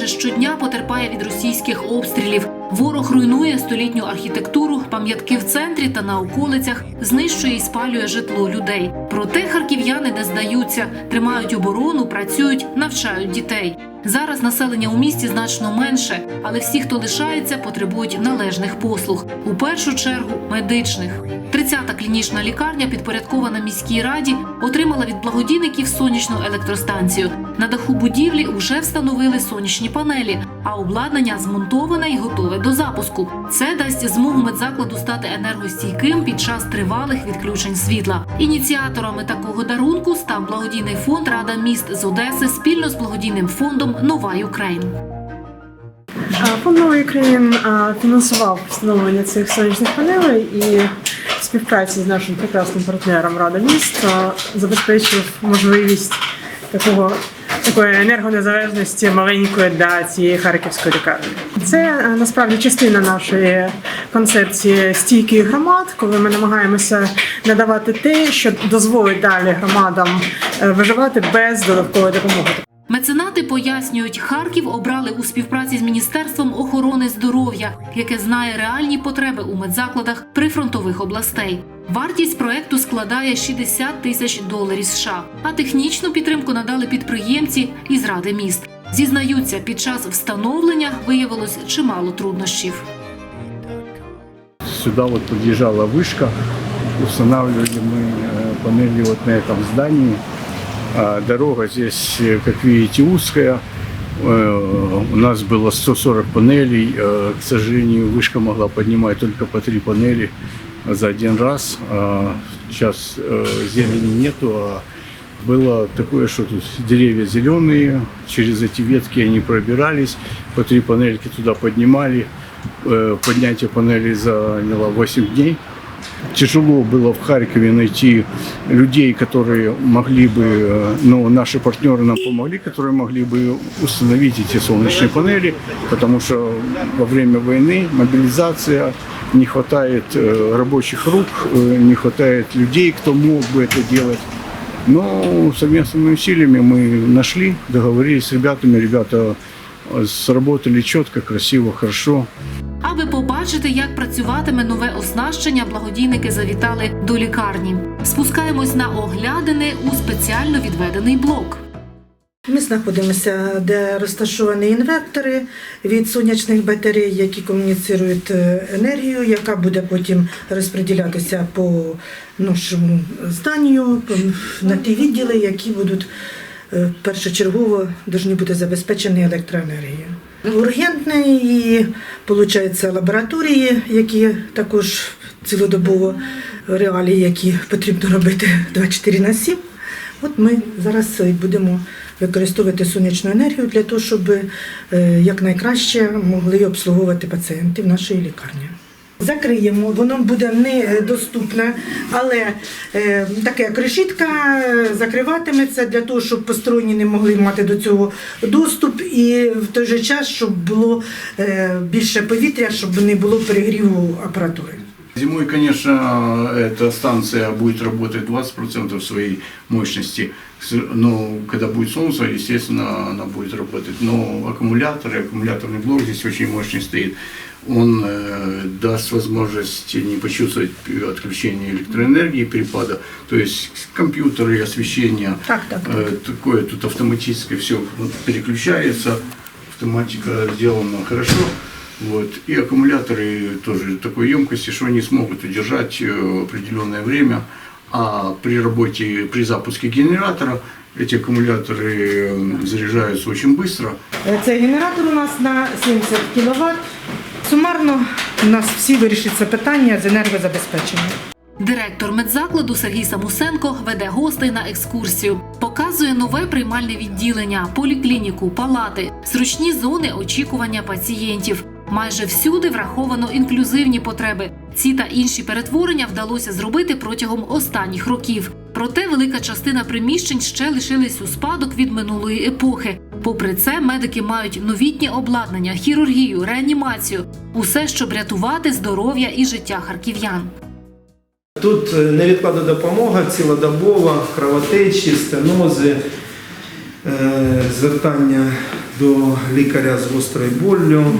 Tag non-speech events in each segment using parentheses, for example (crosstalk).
майже щодня потерпає від російських обстрілів. Ворог руйнує столітню архітектуру, пам'ятки в центрі та на околицях, знищує і спалює житло людей. Проте харків'яни не здаються, тримають оборону, працюють, навчають дітей. Зараз населення у місті значно менше, але всі, хто лишається, потребують належних послуг. У першу чергу медичних. 30-та клінічна лікарня, підпорядкована міській раді, отримала від благодійників сонячну електростанцію. На даху будівлі вже встановили сонячні панелі, а обладнання змонтоване і готове до запуску. Це дасть змогу медзакладу стати енергостійким під час тривалих відключень світла. Ініціаторами такого дарунку став благодійний фонд Рада міст з Одеси спільно з благодійним фондом Нова Україн. А, Фонд Новий Україн фінансував встановлення цих сонячних панелей і співпраці з нашим прекрасним партнером Рада міст забезпечив можливість такого. Такої енергонезалежності маленької для цієї харківської лікарні. Це насправді частина нашої концепції стійких громад, коли ми намагаємося надавати те, що дозволить далі громадам е, виживати без додаткової допомоги. Меценати пояснюють, Харків обрали у співпраці з Міністерством охорони здоров'я, яке знає реальні потреби у медзакладах прифронтових областей. Вартість проекту складає 60 тисяч доларів США, а технічну підтримку надали підприємці із ради міст. Зізнаються, під час встановлення виявилось чимало труднощів. Сюда вот подъезжала вышка, устанавливали мы э, панели вот на этом здании. А Дорога здесь, э, как видите, узкая. Э, У нас было 140 панелей. Э, К сожалению, вышка могла поднимать только по три панели за один раз. А Сейчас зелени нету, а было такое, что тут деревья зеленые, через эти ветки они пробирались, по три панельки туда поднимали. Поднятие панелей заняло 8 дней. Тяжело было в Харькове найти людей, которые могли бы, э, ну, наши партнеры нам помогли, которые могли бы установить эти солнечные панели, потому что во время войны мобилизация, не хватает э, рабочих рук, э, не хватает людей, кто мог бы это делать. Но совместными усилиями мы нашли, договорились с ребятами, ребята э, сработали четко, красиво, хорошо. Аби побачити, як працюватиме нове оснащення, благодійники завітали до лікарні. Спускаємось на оглядини у спеціально відведений блок. Ми знаходимося, де розташовані інвектори від сонячних батарей, які комуніцірують е, енергію, яка буде потім розподілятися по нашому зданню, на ті відділи, які будуть е, першочергово повинні бути забезпечені електроенергією. Ургентне і виходить, лабораторії, які також цілодобово реалії, які потрібно робити 24 на 7. От ми зараз будемо використовувати сонячну енергію для того, щоб е, якнайкраще могли обслуговувати пацієнтів нашої лікарні Закриємо, воно буде недоступне, але е, таке як решітка е, закриватиметься для того, щоб посторонні не могли мати до цього доступ, і в той же час, щоб було е, більше повітря, щоб не було перегріву апаратури. Зимой, конечно, эта станция будет работать 20% своей мощности, С- но когда будет солнце, естественно, она будет работать. Но аккумулятор, и аккумуляторный блок здесь очень мощный стоит, Он э, даст возможность не почувствовать отключение электроэнергии, перепада, то есть компьютеры, освещение, Так, так, так. э, такое тут автоматически все переключается, автоматика сделана хорошо. Вот. И аккумуляторы тоже такой емкости, что они смогут удержать э, определенное время. А при работе, при запуске генератора эти аккумуляторы э, заряжаются очень быстро. Е, Це генератор у нас на 70 кВт. Сумарно у нас всі вирішиться питання з енергозабезпечення. Директор медзакладу Сергій Самусенко веде гостей на екскурсію, показує нове приймальне відділення, поліклініку, палати, зручні зони очікування пацієнтів. Майже всюди враховано інклюзивні потреби. Ці та інші перетворення вдалося зробити протягом останніх років. Проте велика частина приміщень ще лишились у спадок від минулої епохи. Попри це, медики мають новітнє обладнання, хірургію, реанімацію усе, щоб рятувати здоров'я і життя харків'ян. Тут е, невідкладна допомога цілодобова, кровотечі, стенози, е, звертання до лікаря з гострою боллю, е,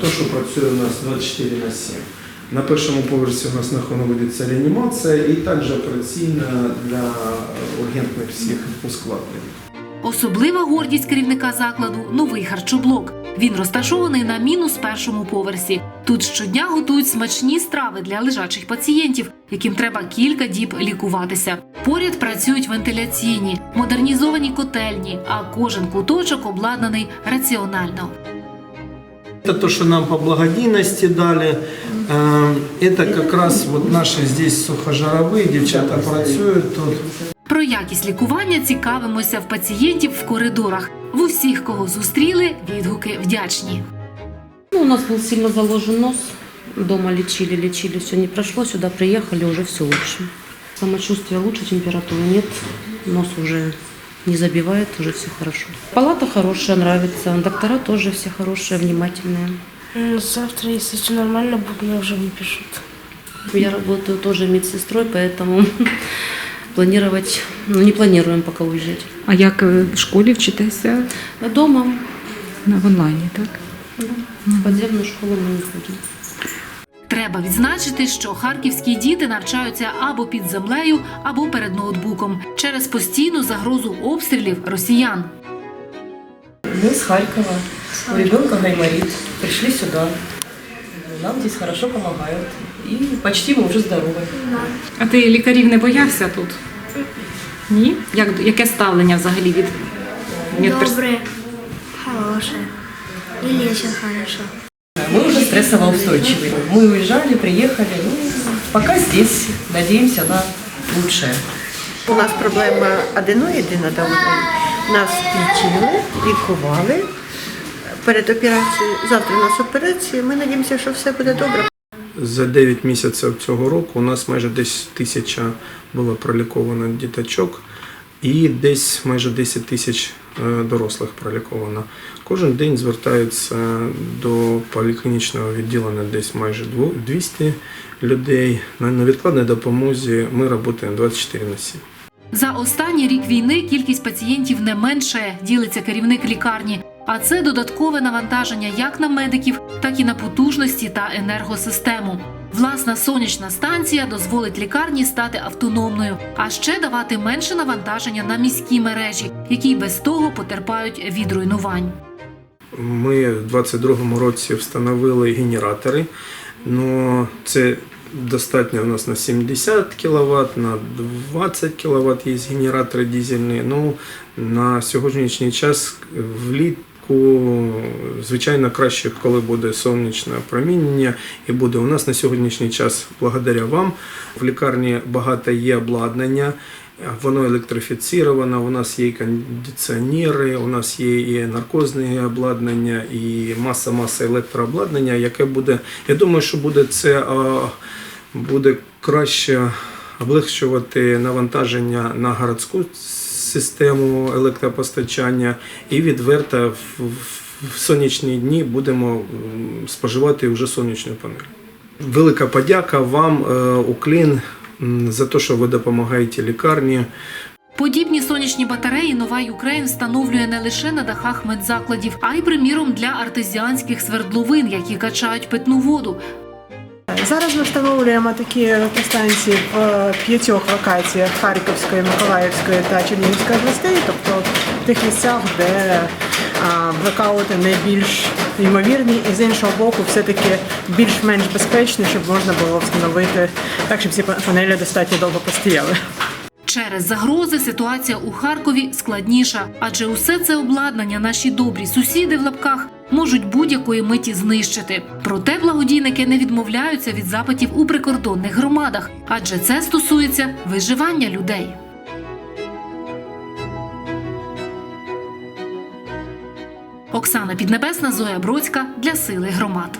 то, що працює у нас 24 на 7. На першому поверсі у нас знаходиться реанімація і також операційна для ургентних всіх ускладнень. Особлива гордість керівника закладу новий харчоблок. Він розташований на мінус першому поверсі. Тут щодня готують смачні страви для лежачих пацієнтів, яким треба кілька діб лікуватися. Поряд працюють вентиляційні, модернізовані котельні, а кожен куточок обладнаний раціонально. Это то, что нам по благодійности дали. Э, Это как раз вот наши здесь сухожаровые, девчата працюють тут. Про якість лікування цікавимося в пацієнтів в коридорах. В усіх, кого зустріли, відгуки вдячні. Ну, у нас был сильно заложен нос. Дома лечили, лечили, все не прошло. Сюда приехали, уже все лучше. Самочувствие лучше, температуры нет. Нос уже не забивает, уже все хорошо. Палата хорошая, нравится. Доктора тоже все хорошие, внимательные. Ну, Завтра, если все нормально будет, мне уже выпишут. Я работаю тоже медсестрой, поэтому (laughs) планировать, ну не планируем пока уезжать. А як в школі вчитеся Дома, на в онлайні, так? в подземную школу мы не ходим. Треба відзначити, що харківські діти навчаються або під землею, або перед ноутбуком через постійну загрозу обстрілів росіян. Мы с Харькова. У ребенка гайморит. Пришли сюда. Нам здесь хорошо помогают И почти мы уже здоровы. А ти лікарів не боявся тут? Ні? Як, яке ставлення взагалі від медперс- Доброе, хорошее. И лечат хорошо. Мы уже стрессово устойчивые. Мы уезжали, приехали. Ну, пока здесь. Надеемся на лучшее. У нас проблема аденоїди надавлення. Нас лічили, лікували перед операцією. Завтра у нас операція. Ми надіємося, що все буде добре. За 9 місяців цього року у нас майже десь тисяча було проліковано діточок і десь майже 10 тисяч е, дорослих проліковано. Кожен день звертаються до поліклінічного відділення десь майже 200 людей. На невідкладній допомозі ми працюємо 24 на 7. За останній рік війни кількість пацієнтів не меншає, ділиться керівник лікарні. А це додаткове навантаження як на медиків, так і на потужності та енергосистему. Власна сонячна станція дозволить лікарні стати автономною, а ще давати менше навантаження на міські мережі, які без того потерпають від руйнувань. Ми в 22-му році встановили генератори. Ну, це достатньо у нас на 70 кВт, на 20 кВт є генератори дизельні. Ну, на сьогоднішній час влітку, звичайно, краще, коли буде сонячне проміння. І буде у нас на сьогоднішній час, благодаря вам, в лікарні багато є обладнання. Воно електрифіцировано, у нас є і кондиціонери, у нас є і наркозне обладнання, і маса-маса електрообладнання, яке буде. Я думаю, що буде це буде краще облегчувати навантаження на городську систему електропостачання і відверто в, сонячні дні будемо споживати вже сонячну панель. Велика подяка вам, е, Уклін, за те, що ви допомагаєте лікарні. Подібні сонячні батареї Нова Юкрейн встановлює не лише на дахах медзакладів, а й приміром для артезіанських свердловин, які качають питну воду. Зараз ми встановлюємо такі електростанції в п'ятьох локаціях Харківської, Миколаївської та Чернігівської областей, тобто в тих місцях, де блекаути найбільш ймовірні, і з іншого боку, все-таки більш-менш безпечні, щоб можна було встановити так, щоб ці панелі достатньо довго постояли. Через загрози ситуація у Харкові складніша, адже усе це обладнання наші добрі сусіди в лапках можуть будь-якої миті знищити. Проте благодійники не відмовляються від запитів у прикордонних громадах, адже це стосується виживання людей. Оксана Піднебесна, Зоя Бродська для сили громад.